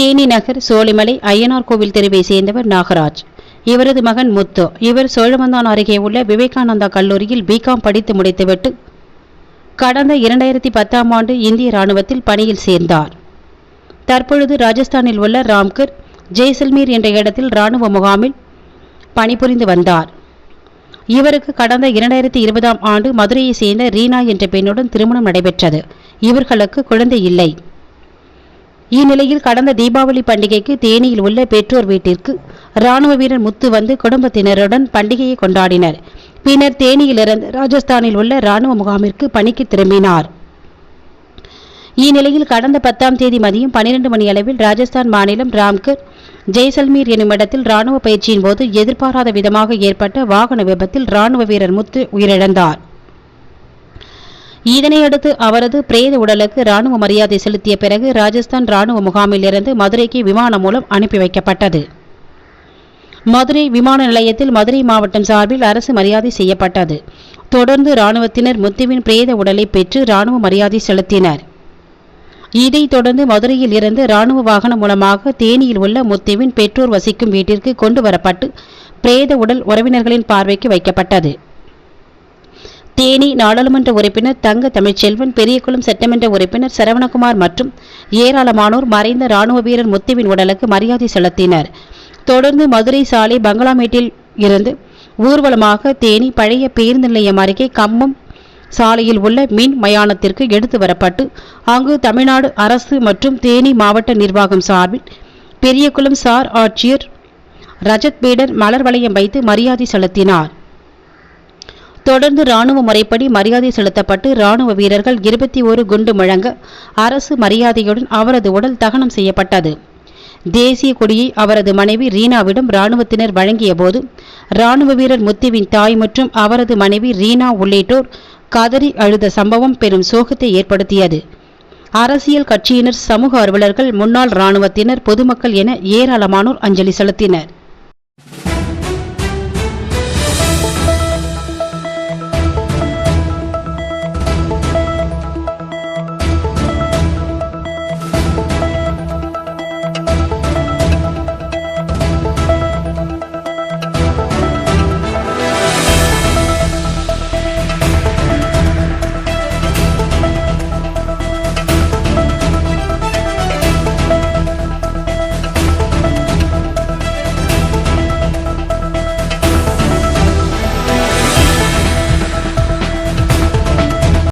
தேனி நகர் சோழிமலை ஐயனார் கோவில் தெருவை சேர்ந்தவர் நாகராஜ். இவரது மகன் முத்து. இவர் சோழமந்தான் அருகே உள்ள விவேகானந்தா கல்லூரியில் பிகாம் படித்து முடித்துவிட்டு கடந்த இரண்டாயிரத்தி பத்தாம் ஆண்டு இந்திய ராணுவத்தில் பணியில் சேர்ந்தார். தற்பொழுது ராஜஸ்தானில் உள்ள ராம்கர் ஜெய்சல்மீர் என்ற இடத்தில் ராணுவ முகாமில் பணிபுரிந்து வந்தார். இவருக்கு கடந்த இரண்டாயிரத்தி இருபதாம் ஆண்டு மதுரையை சேர்ந்த ரீனா என்ற பெண்ணுடன் திருமணம் நடைபெற்றது. இவர்களுக்கு குழந்தை இல்லை. இந்நிலையில் கடந்த தீபாவளி பண்டிகைக்கு தேனியில் உள்ள பெற்றோர் வீட்டிற்கு ராணுவ வீரர் முத்து வந்து குடும்பத்தினருடன் பண்டிகையை கொண்டாடினர். பின்னர் தேனியிலிருந்து ராஜஸ்தானில் உள்ள ராணுவ முகாமிற்கு பணிக்கு திரும்பினார். இந்நிலையில் கடந்த பத்தாம் தேதி மதியம் பனிரெண்டு மணி அளவில் ராஜஸ்தான் மாநிலம் ராம்கர் ஜெய்சல்மீர் எனும் இடத்தில் ராணுவ பயிற்சியின் போது எதிர்பாராத விதமாக ஏற்பட்ட வாகன விபத்தில் ராணுவ வீரர் முத்து உயிரிழந்தார். இதனையடுத்து அவரது பிரேத உடலுக்கு ராணுவ மரியாதை செலுத்திய பிறகு ராஜஸ்தான் ராணுவ முகாமில் இருந்து மதுரைக்கு விமானம் மூலம் அனுப்பி வைக்கப்பட்டது. மதுரை விமான நிலையத்தில் மதுரை மாவட்டம் சார்பில் அரசு மரியாதை செய்யப்பட்டது. தொடர்ந்து ராணுவத்தினர் முத்துவின் பிரேத உடலை பெற்று ராணுவ மரியாதை செலுத்தினர். இதைத் தொடர்ந்து மதுரையில் இருந்து ராணுவ வாகனம் மூலமாக தேனியில் உள்ள முத்துவின் பெற்றோர் வசிக்கும் வீட்டிற்கு கொண்டு வரப்பட்டு பிரேத உடல் உறவினர்களின் பார்வைக்கு வைக்கப்பட்டது. தேனி நாடாளுமன்ற உறுப்பினர் தங்க தமிழ்ச்செல்வன் பெரியகுளம் சட்டமன்ற உறுப்பினர் சரவணகுமார் மற்றும் ஏராளமானோர் மறைந்த ராணுவ வீரர் முத்துவின் உடலுக்கு மரியாதை செலுத்தினர். தொடர்ந்து மதுரை சாலை பங்களாமேட்டில் இருந்து ஊர்வலமாக தேனி பழைய பேருந்து நிலையம் அருகே கம்மம் சாலையில் உள்ள மின் மயானத்திற்கு எடுத்து வரப்பட்டு அங்கு தமிழ்நாடு அரசு மற்றும் தேனி மாவட்ட நிர்வாகம் சார்பில் பெரியகுளம் சார் ஆட்சியர் ரஜத் பேடர் மலர் வளையம் வைத்து மரியாதை செலுத்தினார். தொடர்ந்து ராணுவ முறைப்படி மரியாதை செலுத்தப்பட்டு ராணுவ வீரர்கள் இருபத்தி ஒரு குண்டு முழங்க அரசு மரியாதையுடன் அவரது உடல் தகனம் செய்யப்பட்டது. தேசிய கொடியை அவரது மனைவி ரீனாவிடம் ராணுவத்தினர் வழங்கிய போது ராணுவ வீரர் முத்துவின் தாய் மற்றும் அவரது மனைவி ரீனா உள்ளிட்டோர் கதறி அழுத சம்பவம் பெரும் சோகத்தை ஏற்படுத்தியது. அரசியல் கட்சியினர் சமூக ஆர்வலர்கள் முன்னாள் ராணுவத்தினர் பொதுமக்கள் என ஏராளமானோர் அஞ்சலி செலுத்தினர்.